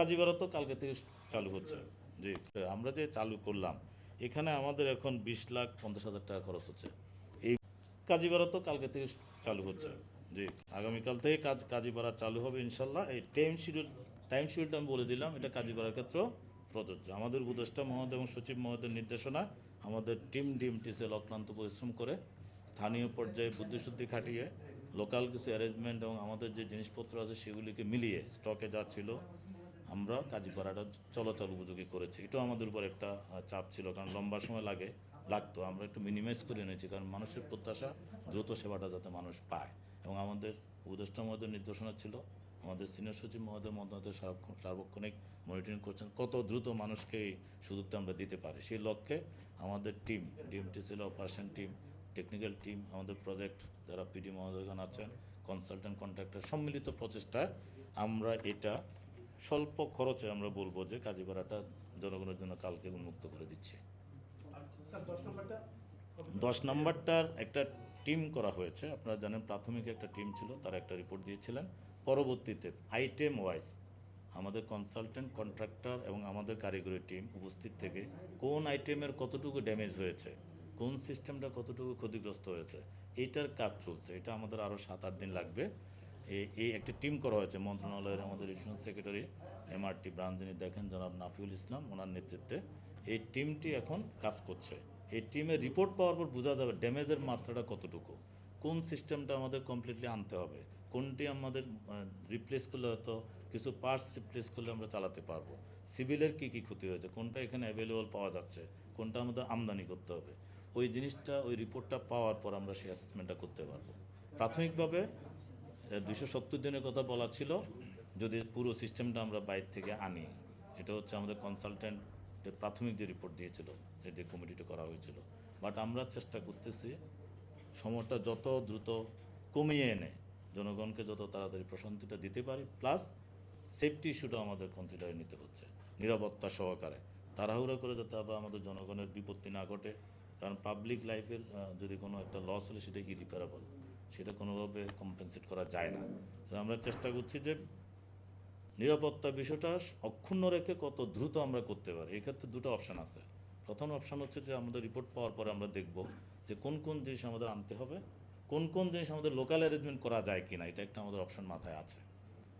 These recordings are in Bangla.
কাজীপাড়া তো কালকে থেকে চালু হচ্ছে। জি। আমরা যে চালু করলাম, এখানে আমাদের এখন বিশ লাখ পঞ্চাশ হাজার টাকা খরচ হচ্ছে। এই কাজীপাড়া তো কালকে থেকে চালু হচ্ছে। জি। আগামীকাল থেকে কাজ কাজীপাড়া চালু হবে ইনশাল্লাহ। এই টাইম শিডিউল টাইম শিডিউলটা আমি বলে দিলাম, এটা কাজীপাড়ার ক্ষেত্রেও প্রযোজ্য। আমাদের উপদেষ্টা মহোদয় এবং সচিব মহোদয়ের নির্দেশনা, আমাদের টিম ডিএমটিসিএল অক্লান্ত পরিশ্রম করে স্থানীয় পর্যায়ে বুদ্ধিশুদ্ধি খাটিয়ে লোকাল কিছু অ্যারেঞ্জমেন্ট এবং আমাদের যে জিনিসপত্র আছে সেগুলিকে মিলিয়ে স্টকে যা ছিল আমরা কাজীপাড়াটা চলাচল উপযোগী করেছি। এটাও আমাদের উপর একটা চাপ ছিল, কারণ লম্বা সময় লাগে, লাগতো। আমরা একটু মিনিমাইজ করে এনেছি, কারণ মানুষের প্রত্যাশা দ্রুত সেবাটা যাতে মানুষ পায়। এবং আমাদের উপদেষ্টা মহোদয়ের নির্দেশনা ছিল, আমাদের সিনিয়র সচিব মহোদয় মন্ত্রণালয় সার্বক্ষণ- সার্বক্ষণিক মনিটরিং করছেন, কত দ্রুত মানুষকে এই সুযোগটা আমরা দিতে পারি। সেই লক্ষ্যে আমাদের team DMTCL operation team technical team আমাদের প্রজেক্ট যারা পিডি মহোদয়গণ আছেন কনসালটেন্ট কন্ট্রাক্টর সম্মিলিত প্রচেষ্টায় আমরা এটা স্বল্প খরচে আমরা বলব যে কাজী কাজীপাড়াটা জনগণের জন্য কালকে উন্মুক্ত করে দিচ্ছি। দশ নম্বরটার একটা টিম করা হয়েছে আপনারা জানেন প্রাথমিক একটা টিম ছিল তারা একটা রিপোর্ট দিয়েছিলেন। পরবর্তীতে আইটেম ওয়াইজ আমাদের কনসালটেন্ট কন্ট্রাক্টর এবং আমাদের কারিগরি টিম উপস্থিত থেকে কোন আইটেমের কতটুকু ড্যামেজ হয়েছে কোন সিস্টেমটা কতটুকু ক্ষতিগ্রস্ত হয়েছে এইটার কাজ চলছে। এটা আমাদের আরও সাত আট দিন লাগবে। এই একটা টিম করা হয়েছে। মন্ত্রণালয়ের আমাদের রিজিওনাল সেক্রেটারি এমআরটি ব্রাঞ্চ যিনি দেখেন, জনাব নাফিউল ইসলাম, ওনার নেতৃত্বে এই টিমটি এখন কাজ করছে। এই টিমের রিপোর্ট পাওয়ার পর বোঝা যাবে ড্যামেজের মাত্রাটা কতটুকু। কোন সিস্টেমটা আমাদের কমপ্লিটলি আনতে হবে? কোনটি আমাদের রিপ্লেস করলে হয়তো কিছু পার্টস রিপ্লেস করলে আমরা চালাতে পারব? সিভিলের কী কী ক্ষতি হয়েছে? কোনটা এখানে অ্যাভেলেবল পাওয়া যাচ্ছে? কোনটা আমাদের আমদানি করতে হবে? ওই জিনিসটা, ওই রিপোর্টটা পাওয়ার পর আমরা সেই অ্যাসেসমেন্টটা করতে পারব। প্রাথমিকভাবে দুশো সত্তর দিনের কথা বলা ছিল, যদি পুরো সিস্টেমটা আমরা বাইরে থেকে আনি। এটা হচ্ছে আমাদের কনসালটেন্ট প্রাথমিক যে রিপোর্ট দিয়েছিল যে কমিটিটা করা হয়েছিল। বাট আমরা চেষ্টা করতেছি সময়টা যত দ্রুত কমিয়ে এনে, জনগণকে যত তাড়াতাড়ি প্রশান্তিটা দিতে পারি প্লাস সেফটি ইস্যুটা আমাদের কনসিডারে নিতে হচ্ছে, নিরাপত্তা সহকারে। তাড়াহুড়া করে যাতে আবার আমাদের জনগণের বিপত্তি না ঘটে, কারণ পাবলিক লাইফের যদি কোনো একটা লস হলে সেটা ইরিপেয়ারেবল সেটা কোনোভাবে কম্পেনসেট করা যায় না। তো আমরা চেষ্টা করছি যে নিরাপত্তা বিষয়টা অক্ষুণ্ণ রেখে কত দ্রুত আমরা করতে পারি। এক্ষেত্রে দুটো অপশান আছে। প্রথম অপশান হচ্ছে যে আমাদের রিপোর্ট পাওয়ার পরে আমরা দেখব যে কোন কোন জিনিস আমাদের আনতে হবে, কোন কোন জিনিস আমাদের লোকাল অ্যারেঞ্জমেন্ট করা যায় কি না এটা একটা আমাদের অপশান মাথায় আছে।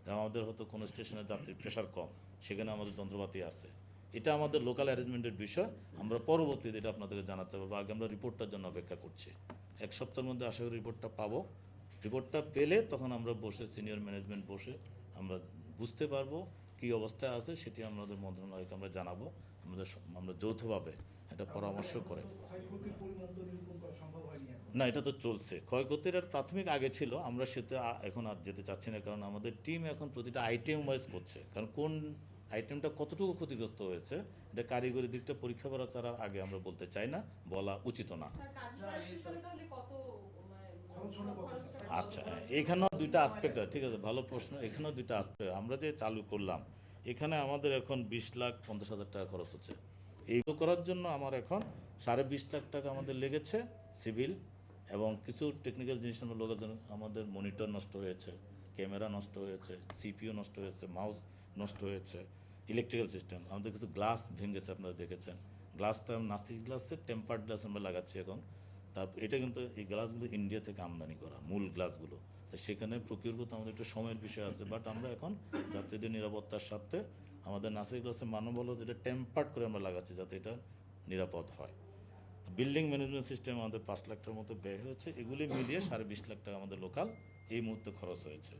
তা আমাদের হয়তো কোনো স্টেশনে যাত্রীর প্রেশার কম, সেখানে আমাদের যন্ত্রপাতি আছে। এটা আমাদের লোকাল অ্যারেঞ্জমেন্টের বিষয়। আমরা পরবর্তীতে এটা আপনাদেরকে জানাতে পারব আগে আমরা রিপোর্টটার জন্য অপেক্ষা করছি। এক সপ্তাহের মধ্যে আশা করি রিপোর্টটা পাবো। রিপোর্টটা পেলে তখন আমরা বসে সিনিয়র ম্যানেজমেন্ট বসে আমরা বুঝতে পারব কি অবস্থায় আছে, সেটি আমাদের মন্ত্রণালয়কে আমরা জানাব। আমাদের আমরা যৌথভাবে একটা পরামর্শ করে। না, এটা তো চলছে। ক্ষয়ক্ষতির আর প্রাথমিক আগে ছিল, আমরা সেটা এখন আর যেতে চাচ্ছি না, কারণ আমাদের টিম এখন প্রতিটা আইটেম ওয়াইজ করছে। কারণ কোন আইটেমটা কতটুকু ক্ষতিগ্রস্ত হয়েছে এটা কারিগরি দিকটা পরীক্ষা করা ছাড়া আগে আমরা বলতে চাই না বলা উচিত না। স্যার কাজীপাড়া স্টেশনে তাহলে কত মানে? আচ্ছা এখানেও দুইটা আসপেক্ট ঠিক আছে ভালো প্রশ্ন এখানেও দুইটা আসপেক্ট আমরা যে চালু করলাম এখানে আমাদের এখন বিশ লাখ পঞ্চাশ হাজার টাকা খরচ হচ্ছে। এইগুলো করার জন্য আমার এখন সাড়ে বিশ লাখ টাকা আমাদের লেগেছে সিভিল এবং কিছু টেকনিক্যাল জিনিস আমরা লোকের জন্য আমাদের মনিটর নষ্ট হয়েছে ক্যামেরা নষ্ট হয়েছে সিপিও নষ্ট হয়েছে মাউস নষ্ট হয়েছে ইলেকট্রিক্যাল সিস্টেম আমাদের কিছু গ্লাস ভেঙেছে, আপনারা দেখেছেন। গ্লাসটা নাস্তিক গ্লাসের টেম্পার্ড গ্লাস আমরা লাগাচ্ছি এখন। তারপর এটা কিন্তু এই গ্লাসগুলো ইন্ডিয়া থেকে আমদানি করা, মূল গ্লাসগুলো তো সেখানে প্রকিউর করতে আমাদের একটু সময়ের বিষয় আছে বাট আমরা এখন যাত্রীদের নিরাপত্তার সাথে আমাদের নাসিক গ্লাসের মানব হলো যেটা টেম্পার্ড করে আমরা লাগাচ্ছি যাতে এটা নিরাপদ হয়। বিল্ডিং ম্যানেজমেন্ট সিস্টেম আমাদের পাঁচ লাখ টাকার মতো ব্যয় হয়েছে, এগুলি মিলিয়ে সাড়ে বিশ লাখ টাকা আমাদের লোকাল এই মুহূর্তে খরচ হয়েছে।